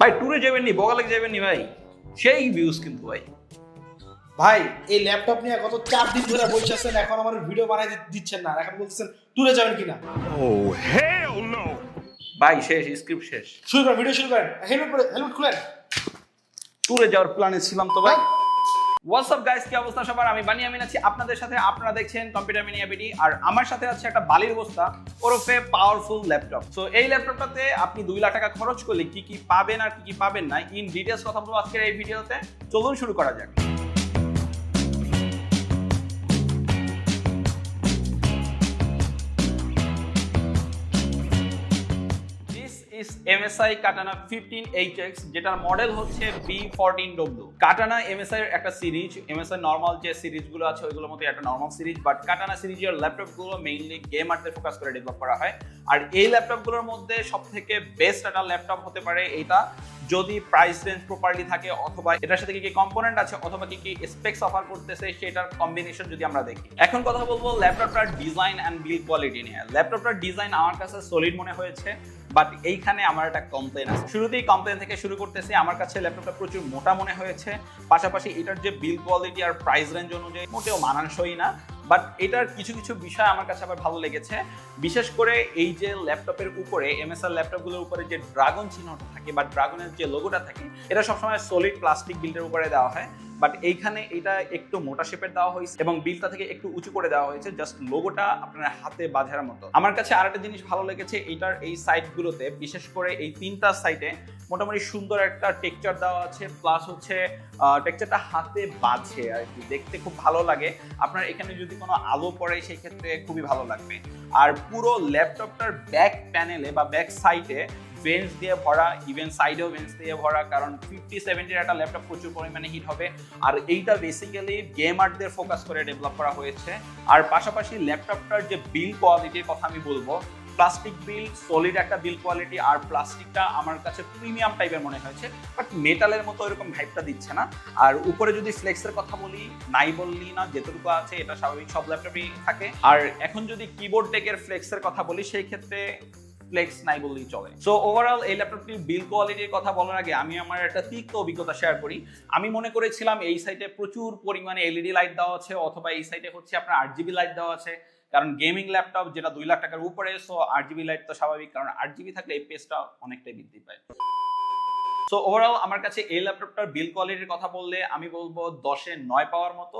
ভাই ট্যুরে যাবেন নি বগালে যাবেন নি ভাই? সেই ভিউজ কিন্তু ভাই। ভাই এই ল্যাপটপ নিয়ে কত চার দিন ধরে বসে আছেন এখন আমার ভিডিও বানাই দিচ্ছেন না। এখন বলছেন ট্যুরে যাবেন কিনা? ও হে নো ভাই শেষ স্ক্রিপ্ট শেষ। শুরু করেন ভিডিও শুরু করেন। হেলমেট পরে হেলমেট খুলেন। ট্যুরে যাওয়ার প্ল্যানে ছিলাম তো ভাই হোয়াটসঅ্যাপ গাইস কি অবস্থা সবার? আমি বানি আমিন আছি। আপনাদের সাথে আপনারা দেখছেন কম্পিউটার মিনি আর আমার সাথে আছে একটা বালির বস্তা, ওরফে পাওয়ারফুল ল্যাপটপ সো এই ল্যাপটপটাতে আপনি দুই লাখ টাকা খরচ করলে কি কি পাবেন আর কি কি পাবেন না ইন ডিটেলস কথা বলব আজকের এই ভিডিওতে। চলুন শুরু করা যাক। এমএসআই কাটানা ফিফটিন এইচএক্স যেটার মডেল হচ্ছে B fourteen W Katana MSI এর একটা সিরিজ এমএসআই নর্মাল যে সিরিজগুলো আছে, ওইগুলোর মধ্যে একটা নর্মাল সিরিজ বাট কাটানা সিরিজের ল্যাপটপগুলো মেইনলি গেমারদের ফোকাস করে ডেভেলপ করা হয়। আর এই ল্যাপটপগুলোর মধ্যে সব থেকে বেস্ট একটা ল্যাপটপ হতে পারে এইটা যদি প্রাইস রেঞ্জ প্রপারলি থাকে অথবা এটার সাথে কি কি কম্পোনেন্ট আছে অথবা কি কি স্পেক্স অফার করতেছে, সেটার কম্বিনেশন যদি আমরা দেখি। এখন কথা বলব ল্যাপটপটার ডিজাইন অ্যান্ড বিল্ড কোয়ালিটি নিয়ে। ল্যাপটপটার ডিজাইন আমার কাছে সলিড মনে হয়েছে। বাট এইখানে আমার একটা কমপ্লেন আছে। শুরুতেই কমপ্লেন থেকে শুরু করতেছি, আমার কাছে ল্যাপটপটা প্রচুর মোটা মনে হয়েছে। পাশাপাশি এটার যে বিল কোয়ালিটি আর প্রাইস রেঞ্জ অনুযায়ী মোটেও মানানসই না। বাট এটার কিছু কিছু বিষয় আমার কাছে আবার ভালো লেগেছে। বিশেষ করে এই যে ল্যাপটপের উপরে এমএসআর ল্যাপটপগুলোর উপরে যে ড্রাগন চিহ্নটা থাকে বা ড্রাগনের যে লোগোটা থাকে, এটা সবসময় সলিড প্লাস্টিক বিল্ডের উপরে দেওয়া হয়। বাট এইখানে এটা একটু মোটা শেপের দেওয়া হয়েছে এবং বিলটা থেকে একটু উঁচু করে দেওয়া হয়েছে জাস্ট লোগোটা আপনার হাতে বাঁধার মতো। আমার কাছে আরেকটা জিনিস ভালো লেগেছে, এটার এই সাইডগুলোতে বিশেষ করে এই তিনটা সাইডে মোটামুটি সুন্দর একটা টেক্সচার দেওয়া আছে প্লাস হচ্ছে টেক্সচারটা হাতে বাজে আর কি, দেখতে খুব ভালো লাগে। আপনার এখানে যদি কোনো আলো পড়ে সেই ক্ষেত্রে খুবই ভালো লাগবে। আর পুরো ল্যাপটপটার ব্যাক প্যানেলে বা ব্যাক সাইডে ভেন্স দিয়ে ভরা ইভেন সাইডেও ভেন্স দিয়ে ভরা, কারণ ফিফটি সেভেন্টির একটা ল্যাপটপ প্রচুর পরিমাণে হিট হবে। আর এইটা বেসিক্যালি গেমারদের ফোকাস করে ডেভেলপ করা হয়েছে। আর পাশাপাশি ল্যাপটপটার যে বিল কোয়ালিটির কথা আমি বলব প্লাস্টিক বিল সলিড একটা বিল কোয়ালিটি আর প্লাস্টিকটা আমার কাছে প্রিমিয়াম টাইপের মনে হয়েছে। বাট মেটালের মতো এরকম ভাইবটা দিচ্ছে না। আর উপরে যদি ফ্লেক্সের কথা বলি, নাই বললি না যেটুকু আছে, এটা স্বাভাবিক, সব ল্যাপটপই থাকে। আর এখন যদি কিবোর্ড টেকের ফ্লেক্সের কথা বলি, সেই ক্ষেত্রে ফ্লেক্স নাই বললেই চলে। সো ওভারঅল এই ল্যাপটপটির বিল কোয়ালিটির কথা বলার আগে আমি আমার একটা তিক্ত অভিজ্ঞতা শেয়ার করি। আমি মনে করেছিলাম এই সাইটে প্রচুর পরিমাণে এলইডি লাইট দেওয়া আছে, অথবা এই সাইটে হচ্ছে আপনার আট জিবি লাইট দেওয়া আছে। কারণ গেমিং ল্যাপটপ যেটা দুই লাখ টাকার উপরে সো আট জিবি লাইট তো স্বাভাবিক, কারণ আট জিবি থাকলে এই পেসটা অনেকটাই বৃদ্ধি পায়। সো ওভারঅল আমার কাছে এই ল্যাপটপটার বিল কোয়ালিটির কথা বললে আমি বলব দশে নয় পাওয়ার মতো।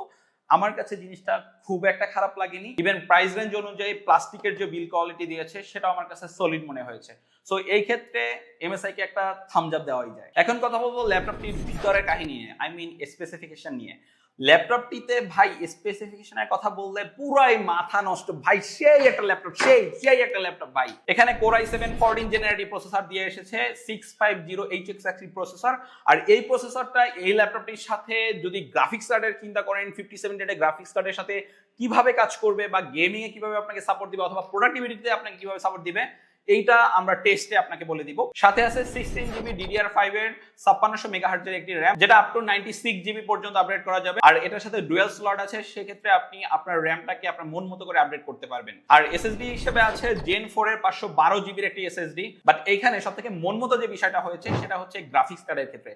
আমার কাছে জিনিসটা খুব একটা খারাপ লাগেনি। ইভেন প্রাইস রেঞ্জ অনুযায়ী প্লাস্টিকের যে বিল কোয়ালিটি দিয়েছে সেটা আমার কাছে সলিড মনে হয়েছে। সো এই ক্ষেত্রে এমএসআই কে একটা থামস আপ দেওয়াই যায়। এখন কথা বলব ল্যাপটপটির ভিতরের কাহিনী নিয়ে আই মিন স্পেসিফিকেশন নিয়ে। ল্যাপটপটিতে ভাই স্পেসিফিকেশনের কথা বললে পুরাই মাথা নষ্ট। ভাই, সেই একটা ল্যাপটপ, সেই সেই একটা ল্যাপটপ ভাই। এখানে core i seven fourteen generative processor দিয়ে এসেছে six five zero H X processor আর এই প্রসেসরটা এই ল্যাপটপটির সাথে যদি গ্রাফিক্স কার্ডের চিন্তা করেন ফিফটি সেভেন গ্রাফিক্স কার্ডের সাথে কীভাবে কাজ করবে বা গেমিংয়ে কীভাবে আপনাকে সাপোর্ট দিবে অথবা প্রোডাক্টিভিটিতে আপনাকে কীভাবে সাপোর্ট দিবে এইটা আমরা টেস্টে আপনাকে বলে দিব। সাথে আছে সিক্সটিন জিবি ডিডিআর ফাইভ এর ছাপ্পান্নশো মেগাহার্জের একটি র্যাম যেটা up to ninety six GB পর্যন্ত আপডেট করা যাবে। আর এটার সাথে ডুয়েল স্লট আছে, সেক্ষেত্রে আপনি আপনার র্যামটাকে আপনার মন মতো করে আপডেট করতে পারবেন। আর এসএসডি হিসেবে আছে জেন ফোর এর পাঁচশো বারো জিবির একটি এসএসডি বাট এইখানে সব থেকে মন মতো যে বিষয়টা হয়েছে, সেটা হচ্ছে গ্রাফিক্স কার্ডের ক্ষেত্রে।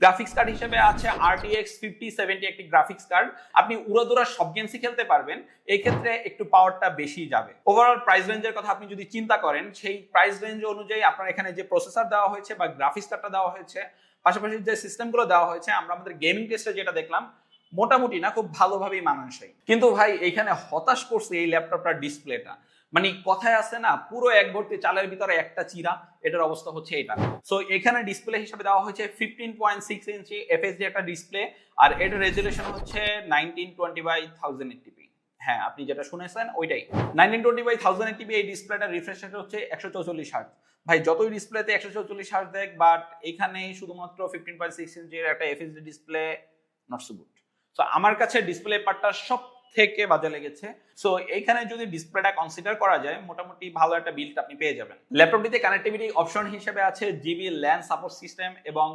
গ্রাফিক্স কার্ড হিসেবে আছে আরটিএক্স ফিফটি সেভেন্টি একটি গ্রাফিক্স কার্ড আপনি উড়োদুরা সব গেমসই খেলতে পারবেন এই ক্ষেত্রে একটু পাওয়ারটা বেশি যাবে। ওভারঅল প্রাইস রেঞ্জের কথা আপনি যদি চিন্তা করেন সেই প্রাইস রেঞ্জ অনুযায়ী আপনার এখানে যে প্রসেসর দেওয়া হয়েছে বা গ্রাফিক্স কার্ডটা দেওয়া হয়েছে, পাশাপাশি যে সিস্টেমগুলো দেওয়া হয়েছে, আমরা আমাদের গেমিং টেস্টে যেটা দেখলাম, মোটামুটি না খুব ভালোভাবেই মানানসই। কিন্তু ভাই, এখানে হতাশ করছে এই ল্যাপটপটার ডিসপ্লেটা মানে কথায় আছে না, পুরো এক ভর্তি চালের ভিতরে একটা চিরা, এটার অবস্থা হচ্ছে এটা। সো এখানে ডিসপ্লে হিসেবে দেওয়া হয়েছে fifteen point six inch FSD একটা ডিসপ্লে আর এটার রেজুলেশন হচ্ছে nineteen twenty by thousand eighty p হ্যাঁ আপনি যেটা শুনেছেন ওইটাই। Nineteen twenty by thousand eighty p এই ডিসপ্লেটার রিফ্রেশ রেট হচ্ছে একশো চৌচল্লিশ হার্ট ভাই, যতই ডিসপ্লেতে একশো চৌচল্লিশ হার্ট দেখ বাট এখানে শুধুমাত্র ফিফটিন পয়েন্ট সিক্স ইঞ্চির একটা FSD display not so good so আমার কাছে ডিসপ্লে পার্টটা সব থেকে বাজে লেগেছে। সো এইখানে যদি ডিসপ্লেটা কনসিডার করা যায়, মোটামুটি ভালো একটা বিল্ড আপনি পেয়ে যাবেন। ল্যাপটপটিতে কানেক্টিভিটি অপশন হিসেবে আছে জিবি ল্যান্ড সাপোর্ট সিস্টেম এবং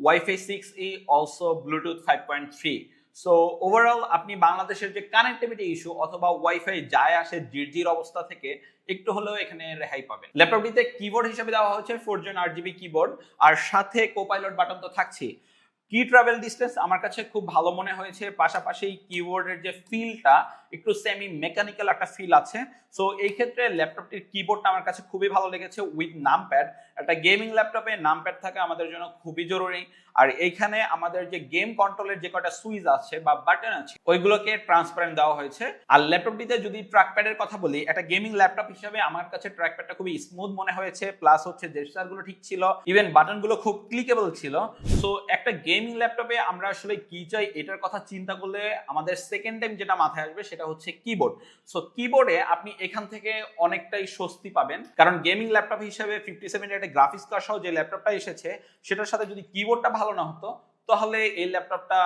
wifi six E also bluetooth five point three so overall আপনি বাংলাদেশের যে কানেক্টিভিটি ইস্যু অথবা ওয়াইফাই যায় আসে জিরজির অবস্থা থেকে, একটু হলেও এখানে রেহাই পাবেন। ল্যাপটপটিতে কিবোর্ড হিসেবে দেওয়া হয়েছে four zone R GB keyboard আর সাথে কোপাইলট বাটন তো থাকছেই। কি ট্রাভেল ডিস্টেন্স আমার কাছে খুব ভালো মনে হয়েছে, পাশাপাশি কিবোর্ডের যে ফিলটা একটু সেমি মেকানিক্যাল একটা ফিল আছে। সো এই ক্ষেত্রে ল্যাপটপটির কিবোর্ডটা আমার কাছে খুবই ভালো লেগেছে উইথ নামপ্যাড একটা গেমিং ল্যাপটপে নামপ্যাড থাকা আমাদের জন্য খুবই জরুরি। আর এইখানে আমাদের যে গেম কন্ট্রোলের যে কটা সুইচ আছে বা বাটন আছে, ওইগুলোকে ট্রান্সপারেন্ট দেওয়া হয়েছে। আর ল্যাপটপটিতে যদি ট্র্যাকপ্যাডের কথা বলি, একটা গেমিং ল্যাপটপ হিসেবে আমার কাছে ট্র্যাকপ্যাডটা খুবই স্মুথ মনে হয়েছে। প্লাস হচ্ছে জেস্টারগুলো ঠিক ছিল ইভেন বাটনগুলো খুব ক্লিকেবল ছিল। সো একটা গেমিং ল্যাপটপে আমরা আসলে কি চাই এটার কথা চিন্তা করলে আমাদের সেকেন্ড টাইম যেটা মাথায় আসবে সেটা হচ্ছে কিবোর্ড সো কিবোর্ডে আপনি এখান থেকে অনেকটাই স্বস্তি পাবেন। কারণ গেমিং ল্যাপটপ হিসেবে ফিফটি সেভেন একটা গ্রাফিক্স কার্ড সহ যে ল্যাপটপটা এসেছে, সেটার সাথে যদি কিবোর্ডটা ভালো না হতো, তাহলে এই ল্যাপটপটা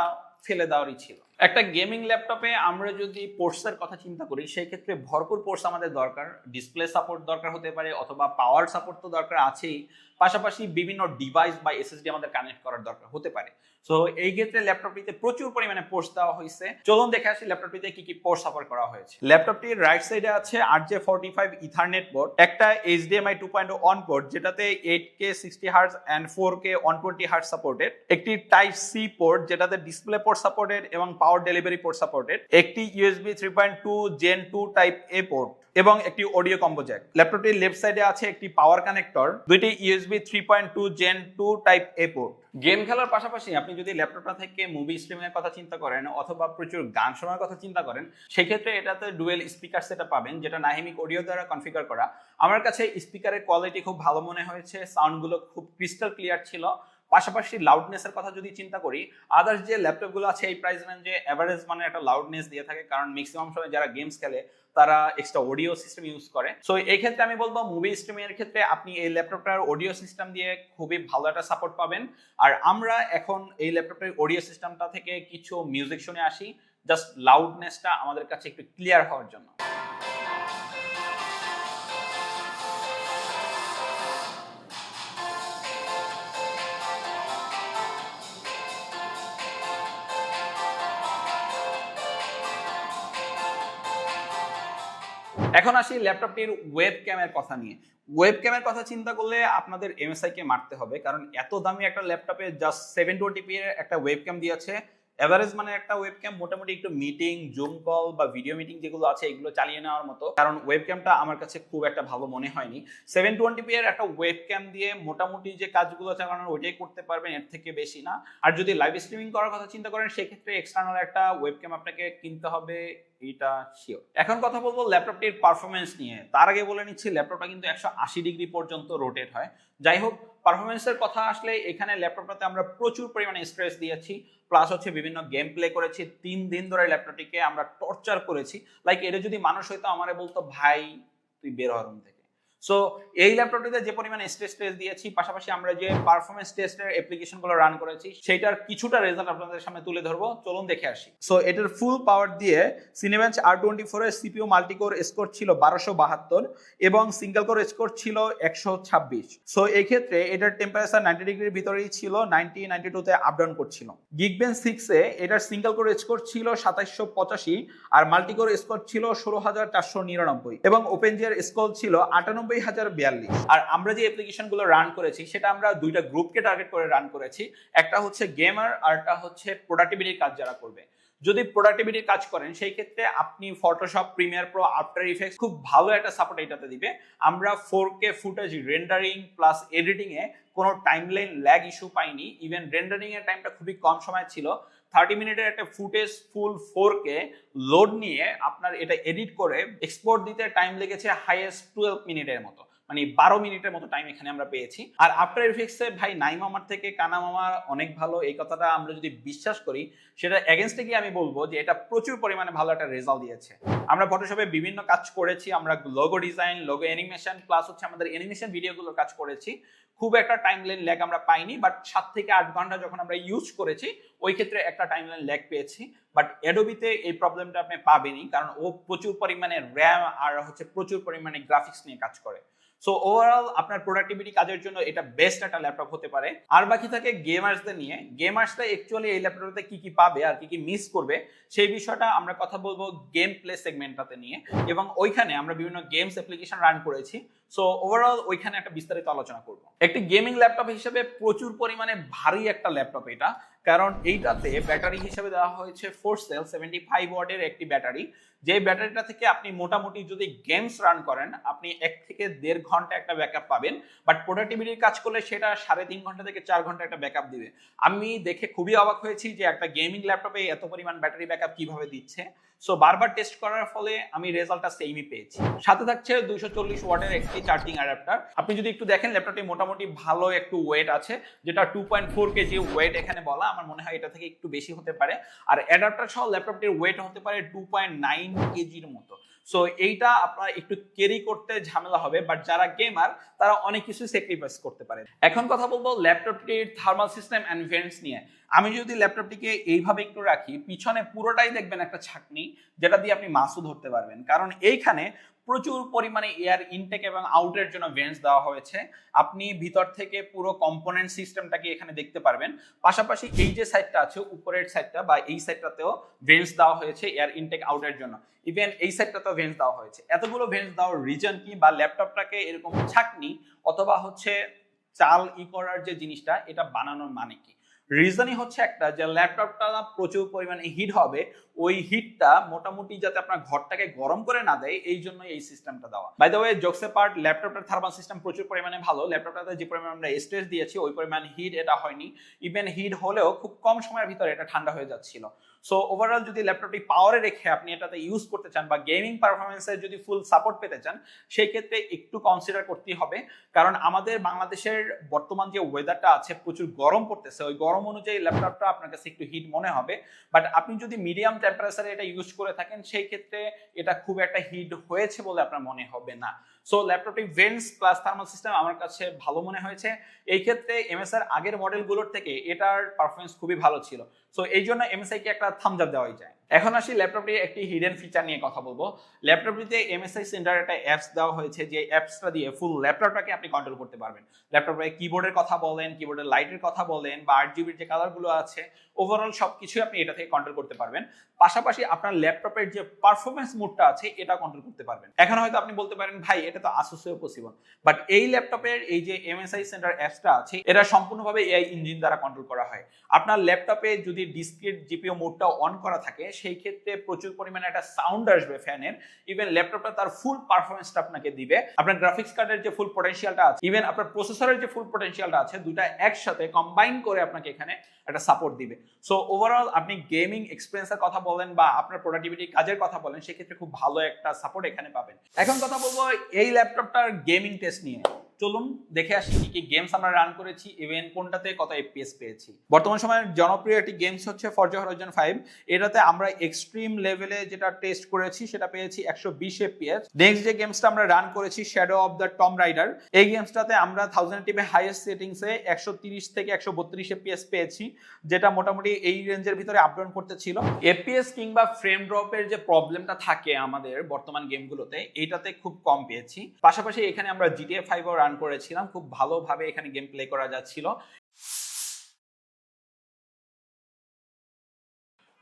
ফেলে দেওয়ারই ছিল। একটা গেমিং ল্যাপটপে আমরা যদি পোর্টসের কথা চিন্তা করি সেই ক্ষেত্রে ভরপুর পোর্টস আমাদের দরকার। ডিসপ্লে সাপোর্ট দরকার হতে পারে, অথবা পাওয়ার সাপোর্ট তো দরকার আছেই। পাশাপাশি বিভিন্ন ডিভাইস বা এসএসডি আমাদের কানেক্ট করার দরকার হতে পারে। সো এই ক্ষেত্রে ল্যাপটপটিতে প্রচুর পরিমাণে পোর্টস দেওয়া হয়েছে চলুন দেখে আসি ল্যাপটপটিতে কি কি পোর্ট সাপোর্ট করা হয়েছে। ল্যাপটপটির রাইট সাইডে আছে R J forty five ethernet port একটা HDMI two point one port যেটাতে eight K sixty hertz and four K one twenty hertz supported একটি টাইপ সি পোর্ট যেটাতে ডিসপ্লে পোর্ট সাপোর্টেড এবং power delivery port supported, একটি USB three point two gen two type A port এবং একটি audio combo jack. ল্যাপটপটির left সাইডে আছে একটি পাওয়ার কানেক্টর, দুইটি USB three point two gen two type A port. Game খেলার পাশাপাশি আপনি যদি ল্যাপটপটা থেকে মুভি স্ট্রিমিংয়ের কথা চিন্তা করেন অথবা প্রচুর গান শোনার কথা চিন্তা করেন, সেক্ষেত্রে এটাতে ডুয়েল স্পিকার সেটা পাবেন, যেটা নাহিমিক অডিও দ্বারা কনফিগার করা। আমার কাছে স্পিকারের কোয়ালিটি খুব ভালো মনে হয়েছে, সাউন্ডগুলো খুব ক্রিস্টাল ক্লিয়ার ছিল। পাশাপাশি লাউডনেসের কথা যদি চিন্তা করি আদার্স যে ল্যাপটপগুলো আছে, এই প্রাইস রেঞ্জে অ্যাভারেজ মানে একটা লাউডনেস দিয়ে থাকে, কারণ ম্যাক্সিমাম সময় যারা গেমস খেলে, তারা এক্সট্রা অডিও সিস্টেম ইউজ করে। সো এই ক্ষেত্রে আমি বলব মুভি স্ট্রিমিং এর ক্ষেত্রে আপনি এই ল্যাপটপটার অডিও সিস্টেম দিয়ে খুবই ভালো একটা সাপোর্ট পাবেন। আর আমরা এখন এই ল্যাপটপের অডিও সিস্টেমটা থেকে কিছু মিউজিক শুনে আসি জাস্ট লাউডনেসটা আমাদের কাছে একটু ক্লিয়ার হওয়ার জন্য। এখন আসি ল্যাপটপটির ওয়েব ক্যামের কথা নিয়ে। ওয়েব ক্যামের কথা চিন্তা করলে আপনাদের এমএসআই কে মারতে হবে, কারণ এত দামি একটা ল্যাপটপে জাস্ট সেভেন টোয়েন্টি পি এর একটা ওয়েব ক্যাম দিয়েছে এভারেজ মানে একটা ওয়েব ক্যাম মোটামুটি একটু মিটিং জুম কল বা ভিডিও মিটিং যেগুলো আছে, এগুলো চালিয়ে নেওয়ার মতো। কারণ ওয়েব ক্যামটা আমার কাছে খুব একটা ভালো মনে হয়নি। সেভেন টোয়েন্টি পি এর একটা ওয়েব ক্যাম দিয়ে মোটামুটি যে কাজগুলো চালানোর ওইটাই করতে পারবেন, এর থেকে বেশি না। আর যদি লাইভ স্ট্রিমিং করার কথা চিন্তা করেন, সেক্ষেত্রে এক্সটার্নাল একটা ওয়েব ক্যাম আপনাকে কিনতে হবে এটা শিওর এখন কথা বলব ল্যাপটপটির পারফরমেন্স নিয়ে। তার আগে বলে নিচ্ছি, ল্যাপটপটা কিন্তু একশো আশি ডিগ্রি পর্যন্ত রোটেট হয়। যাই হোক পারফরমেন্সের কথা আসলে এখানে ল্যাপটপটাতে আমরা প্রচুর পরিমাণে স্ট্রেস দিয়েছি। প্লাস হচ্ছে বিভিন্ন গেম প্লে করেছি। তিন দিন ধরে ল্যাপটপটিকে আমরা টর্চার করেছি। লাইক এটা যদি মানুষ হয়তো আমারে বলতো, ভাই, তুই বের হওয়ার থেকে। সো এই ল্যাপটপটিতে যে পরিমাণে স্ট্রেস টেস্ট দিয়েছি, পাশাপাশি আমরা যে পারফরমেন্স টেস্টের অ্যাপ্লিকেশনগুলো রান করেছি সেটার কিছুটা রেজাল্ট আপনাদের সামনে তুলে ধরবো। চলুন দেখে আসি। সো এটার ফুল পাওয়ার দিয়ে সিনেবেঞ্চ আর টোয়েন্টি ফোর এর সিপিও মাল্টিকোর স্কোর ছিল বারোশো বাহাত্তর এবং সিঙ্গেল কোর স্কোর ছিল একশো ছাব্বিশ। সো এই ক্ষেত্রে এটার টেম্পারেচার নাইনটি ডিগ্রির ভিতরেই ছিল নাইনটি নাইনটি টুতে আপ ডাউন করছিল। গিগবেন সিক্সে এটার সিঙ্গেল কোর স্কোর ছিল সাতাইশশো পঁচাশি আর মাল্টিকোর স্কোর ছিল ষোলো হাজার চারশো নিরানব্বই এবং ওপেন জিয়ার স্কোর ছিল আটানব্বই হাজার বিয়াল্লিশ। আর আমরা যে অ্যাপ্লিকেশনগুলো রান করেছি, সেটা আমরা দুইটা গ্রুপকে টার্গেট করে রান করেছি। একটা হচ্ছে গেমার আর একটা হচ্ছে প্রোডাক্টিভিটির কাজ যারা করবে। যদি প্রোডাক্টিভিটির কাজ করেন, সেই ক্ষেত্রে আপনি Photoshop Premiere Pro After Effects খুব ভালো একটা সাপোর্ট এটাতে দিবে। আমরা four K footage rendering plus editing এ কোনো টাইমলাইন ল্যাগ ইস্যু পাইনি। ইভেন রেন্ডারিং এর টাইমটা খুবই কম সময় ছিল। থার্টি মিনিটের একটা footage full four K load নিয়ে আপনার এটা এডিট করে এক্সপোর্ট দিতে টাইম লেগেছে হাইয়েস্ট টুয়েলভ মিনিটের মতো। মানে বারো মিনিটের মতো টাইম এখানে আমরা পেয়েছি। আর আফটার ইফেক্টসে ভাই নাই মামার থেকে কানা মামা অনেক ভালো। এই কথাটা আমরা যদি বিশ্বাস করি, সেটা এগেনস্টে গিয়ে আমি বলব যে এটা প্রচুর পরিমাণে ভালো একটা রেজাল্ট দিয়েছে। আমরা ফটোশপে বিভিন্ন কাজ করেছি, আমরা logo design logo animation plus হচ্ছে আমাদের অ্যানিমেশন ভিডিওগুলোর কাজ করেছি। খুব একটা টাইম লাইন ল্যাগ আমরা পাইনি বাট সাত থেকে আট ঘণ্টা যখন আমরা ইউজ করেছি, ওই ক্ষেত্রে একটা টাইম লাইন ল্যাগ পেয়েছি বাট অ্যাডোবিতে এই প্রবলেমটা আপনি পাবেনই, কারণ ও প্রচুর পরিমাণে র্যাম আর হচ্ছে প্রচুর পরিমাণে গ্রাফিক্স নিয়ে কাজ করে। সো ওভারঅল আপনার প্রোডাক্টিভিটি কাজের জন্য এটা বেস্ট একটা ল্যাপটপ হতে পারে। আর বাকি থাকে গেমার্সদের নিয়ে। গেমার্সরা অ্যাকচুয়ালি এই ল্যাপটপটাতে কি কি পাবে আর কি কি মিস করবে, সেই বিষয়টা আমরা কথা বলব গেম প্লে সেগমেন্টটাতে নিয়ে। এবং ওইখানে আমরা বিভিন্ন গেমস অ্যাপ্লিকেশন রান করেছি। সো ওভারঅল ওইখানে একটা বিস্তারিত আলোচনা করব। একটি গেমিং ল্যাপটপ হিসেবে প্রচুর পরিমাণে ভারী একটা ল্যাপটপ এটা। কারণ এইটাতে ব্যাটারি হিসেবে দেওয়া হয়েছে ফোর সেল সেভেন্টি ফাইভ ওয়ার্ডের একটি ব্যাটারি। যে ব্যাটারিটা থেকে আপনি মোটামুটি যদি গেমস রান করেন, আপনি এক থেকে দেড় ঘণ্টা একটা ব্যাকআপ পাবেন বাট প্রোডাক্টিভিটির কাজ করলে সেটা সাড়ে তিন ঘণ্টা থেকে চার ঘণ্টা একটা ব্যাকআপ দিবে। আমি দেখে খুবই অবাক হয়েছি যে একটা গেমিং ল্যাপটপে এত পরিমাণ ব্যাটারি ব্যাকআপ কীভাবে দিচ্ছে। সো বারবার টেস্ট করার ফলে আমি রেজাল্টটা সেমই পেয়েছি। সাথে থাকছে দুইশো চল্লিশ ওয়াটের একটি চার্জিং অ্যাডাপ্টার আপনি যদি একটু দেখেন ল্যাপটপটি মোটামুটি ভালো একটু ওয়েট আছে, যেটা two point four KG weight এখানে বলা, আমার মনে হয় এটা থেকে একটু বেশি হতে পারে। আর অ্যাডাপ্টার সহ ল্যাপটপটির ওয়েট হতে পারে টু পয়েন্ট নাইন কেজির মতো। সো এইটা আপনার একটু ক্যারি করতে ঝামেলা হবে বাট যারা গেমার তারা অনেক কিছু স্যাক্রিফাইস করতে পারে। এখন কথা বলব ল্যাপটপটির থার্মাল সিস্টেম অ্যান্ড ভেন্টস নিয়ে। আমি যদি ল্যাপটপটিকে এইভাবে একটু রাখি, পিছনে পুরোটাই দেখবেন একটা ছাকনি, যেটা দিয়ে আপনি মাছও ধরতে পারবেন। কারণ এইখানে প্রচুর পরিমাণে এয়ার ইনটেক এবং আউটের জন্য ভেন্টস দেওয়া হয়েছে। আপনি ভিতর থেকে পুরো কম্পোনেন্ট সিস্টেমটাকে এখানে দেখতে পারবেন। পাশাপাশি এই যে সাইডটা আছে, উপরের সাইডটা বা এই সাইডটাতেও ভেন্টস দেওয়া হয়েছে এয়ার ইনটেক আউটের জন্য। ইভেন এই সাইডটাতেও ভেন্টস দেওয়া হয়েছে। এতগুলো ভেন্টস দেওয়ার রিজন কি বা ল্যাপটপটাকে এরকম ছাকনি অথবা হচ্ছে চাল ই করার যে জিনিসটা, এটা বানানোর মানে কি? রিজনই হচ্ছে একটা যে ল্যাপটপটা প্রচুর পরিমাণে হিট হবে, ওই হিটটা মোটামুটি যাতে আপনার ঘরটাকে গরম করে না দেয়, এই জন্য এই সিস্টেমটা দেওয়া। বাই দ্য ওয়ে জোকসে পার্ট ল্যাপটপটার থার্মাল সিস্টেম প্রচুর পরিমাণে ভালো। ল্যাপটপটাতে যে পরিমাণ আমরা স্ট্রেস দিয়েছি, ওই পরিমাণ হিট এটা হয়নি। ইভেন হিট হলেও খুব কম সময়ের ভিতরে এটা ঠান্ডা হয়ে যাচ্ছিল। সো ওভারঅল যদি ল্যাপটপটি পাওয়ারে রেখে আপনি এটাতে ইউজ করতে চান বা গেমিং পারফরমেন্সের যদি ফুল সাপোর্ট পেতে চান, সেই ক্ষেত্রে একটু কনসিডার করতেই হবে। কারণ আমাদের বাংলাদেশের বর্তমান যে ওয়েদারটা আছে, প্রচুর গরম পড়তেছে। ওই গরম অনুযায়ী ল্যাপটপটা আপনার কাছে একটু হিট মনে হবে। বাট আপনি যদি মিডিয়াম টেম্পারেচারে এটা ইউজ করে থাকেন, সেই ক্ষেত্রে এটা খুব একটা হিট হয়েছে বলে আপনার মনে হবে না। সো ল্যাপটপটি ভেন্টস প্লাস থার্মাল সিস্টেম আমার কাছে ভালো মনে হয়েছে। এই ক্ষেত্রে এমএসআর আগের মডেলগুলোর থেকে এটার পারফরমেন্স খুবই ভালো ছিল। সো এই জন্য এমএসআই কে একটা থামস আপ দেওয়াই যায়। এখন আসি ল্যাপটপটির একটি হিডেন ফিচার নিয়ে কথা বলব। ল্যাপটপটিতে এমএসআই সেন্টার একটা অ্যাপস দেওয়া হয়েছে যে অ্যাপসটা দিয়ে ফুল ল্যাপটপটাকে আপনি কন্ট্রোল করতে পারবেন। ল্যাপটপে কিবোর্ডের কথা বলেন কিবোর্ডের লাইটের কথা বলেন বা আট জিবির যে কালারগুলো আছে ওভারঅল সব কিছুই আপনি এটা থেকে কন্ট্রোল করতে পারবেন। পাশাপাশি আপনার ল্যাপটপের যে পারফরমেন্স মোডটা আছে, এটা কন্ট্রোল করতে পারবেন। এখন হয়তো আপনি বলতে পারেন, ভাই এটা তো আসুসেও পসিবল বাট এই ল্যাপটপের এই যে এমএসআই সেন্টার অ্যাপসটা আছে, এটা সম্পূর্ণভাবে এআই ইঞ্জিন দ্বারা কন্ট্রোল করা হয়। আপনার ল্যাপটপে যদি ডিসক্রিট জিপিও মোডটা অন করা থাকে, সেই ক্ষেত্রে প্রচুর পরিমাণে একটা সাউন্ড আসবে ফ্যানের ইভেন ল্যাপটপটা তার ফুল পারফরমেন্সটা আপনাকে দিবে। আপনার গ্রাফিক্স কার্ডের যে ফুল পটেনশিয়ালটা আছে ইভেন আপনার প্রসেসরের যে ফুল পটেনশিয়ালটা আছে দুটা একসাথে কম্বাইন করে আপনাকে এখানে একটা সাপোর্ট দিবে। সো ওভারঅল আপনি গেমিং এক্সপিরিয়েন্সের কথা বলেন বা আপনার প্রোডাক্টিভিটি কাজের কথা বলেন, সেক্ষেত্রে খুব ভালো একটা সাপোর্ট এখানে পাবেন। এখন কথা বলব এই ল্যাপটপটার গেমিং টেস্ট নিয়ে। চলুন দেখে আসি কি কি গেমস আমরা রান করেছি ইভেন কোনটাতে কত এফপিএস পেয়েছি। বর্তমান সময়ের জনপ্রিয় একটি গেমস হচ্ছে ফরজা হরাইজন ফাইভ এটাতে আমরা এক্সট্রিম লেভেলে যেটা টেস্ট করেছি, সেটা পেয়েছি একশো বিশ এফপিএস নেক্সট যে গেমসটা আমরা রান করেছি shadow of the Tomb Raider এই গেমসটাতে আমরা থাউজেন্ড টিপে হাইয়েস্ট সেটিংসে একশো তিরিশ থেকে একশো বত্রিশ এফপিএস পেয়েছি, যেটা মোটামুটি এই রেঞ্জের ভিতরে আপডাউন করতে ছিল। এফপিএস কিংবা ফ্রেম ড্রপের যে প্রবলেমটা থাকে আমাদের বর্তমান গেমগুলোতে এইটাতে খুব কম পেয়েছি। পাশাপাশি এখানে আমরা জিটিএ ফাইভও রান করেছিলাম, খুব ভালোভাবে এখানে গেম প্লে করা যাচ্ছিল।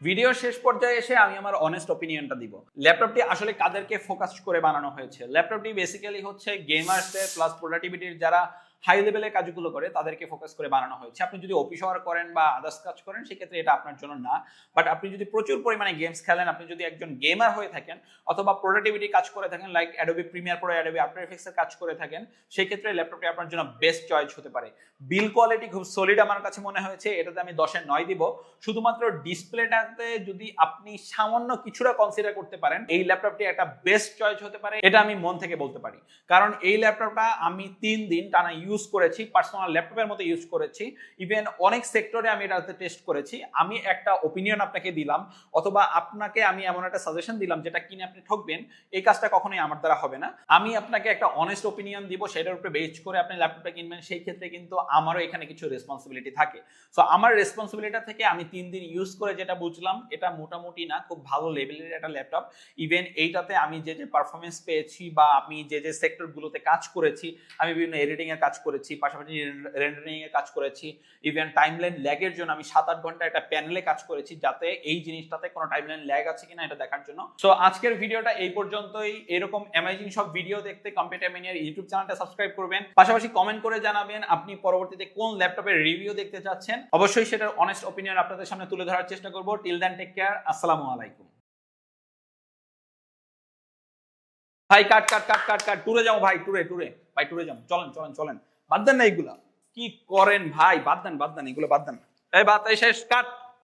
ভিডিও শেষ পর্যায়ে এসে আমি আমার অনেস্ট অপিনিয়নটা দিব। ল্যাপটপটি আসলে কাদেরকে ফোকাস করে বানানো হয়েছে? ল্যাপটপটি বেসিক্যালি হচ্ছে গেমার্সদের প্লাস প্রোডাক্টিভিটির যারা হাই লেভেলের কাজগুলো করে, তাদেরকে ফোকাস করে বানানো হয়েছে। আপনি যদি অফিস ওয়ার করেন বা আদার্স কাজ করেন, সেক্ষেত্রে এটা আপনার জন্য না। বাট আপনি যদি প্রচুর পরিমাণে গেমস খেলেন, আপনি যদি একজন গেমার হয়ে থাকেন, অথবা প্রোডাক্টিভিটি কাজ করে থাকেন like Adobe Premiere Pro Adobe After এফেক্টসের কাজ করে থাকেন সেই ক্ষেত্রে ল্যাপটপটি আপনার জন্য বেস্ট চয়েস হতে পারে। বিল কোয়ালিটি খুব সলিড আমার কাছে মনে হয়েছে, এটাতে আমি দশে নয় দিব। শুধুমাত্র ডিসপ্লেটাতে যদি আপনি সামান্য কিছুটা কনসিডার করতে পারেন, এই ল্যাপটপটি একটা বেস্ট চয়েস হতে পারে, এটা আমি মন থেকে বলতে পারি। কারণ এই ল্যাপটপটা আমি তিন দিন টানা ইউজ ইউজ করেছি পার্সোনাল ল্যাপটপের মতো ইউজ করেছি ইভেন অনেক সেক্টরে আমি এটাতে টেস্ট করেছি। আমি একটা ওপিনিয়ন আপনাকে দিলাম, অথবা আপনাকে আমি এমন একটা সাজেশন দিলাম যেটা কিনে আপনি ঠকবেন, এই কাজটা কখনোই আমার দ্বারা হবে না। আমি আপনাকে একটা অনেস্ট ওপিনিয়ন দিব, সেটার উপরে বেস করে আপনি ল্যাপটপটা কিনবেন, সেই ক্ষেত্রে কিন্তু আমারও এখানে কিছু রেসপন্সিবিলিটি থাকে। সো আমার রেসপন্সিবিলিটি থেকে আমি তিন দিন ইউজ করে যেটা বুঝলাম, এটা মোটামুটি না, খুব ভালো লেভেলের একটা ল্যাপটপ ইভেন এইটাতে আমি যে যে পারফরমেন্স পেয়েছি বা আমি যে যে সেক্টরগুলোতে কাজ করেছি, আমি বিভিন্ন এডিটিং এর কাজ করেছি, পাশাপাশি রেন্ডারিং এর কাজ করেছি ইভেন টাইমলাইন ল্যাগের জন্য আমি সাত আট ঘণ্টা একটা প্যানেলে কাজ করেছি যাতে এই জিনিসটাতে কোনো টাইমলাইন ল্যাগ আছে কিনা এটা দেখার জন্য। সো আজকের ভিডিওটা এই পর্যন্তই। এরকম অ্যামাজিং সব ভিডিও দেখতে কম্পিউটার মিনিয়ার ইউটিউব চ্যানেলটা সাবস্ক্রাইব করবেন। পাশাপাশি কমেন্ট করে জানাবেন আপনি পরবর্তীতে কোন ল্যাপটপের রিভিউ দেখতে চাচ্ছেন। অবশ্যই সেটার অনেস্ট ওপিনিয়ন আপনাদের সামনে তুলে ধরার চেষ্টা করব। টিল দেন টেক কেয়ার আসসালামু আলাইকুম। ভাই কাট কাট কাট কাট কাট টুরে যাও ভাই, টুরে টুরে। ভাই, টুরে যাও। চলেন চলেন চলেন। বাদ দেন না এগুলা। কি করেন ভাই? বাদ দেন বাদ দেন, এগুলো বাদ দেন এই বাদ শেষ, কাট।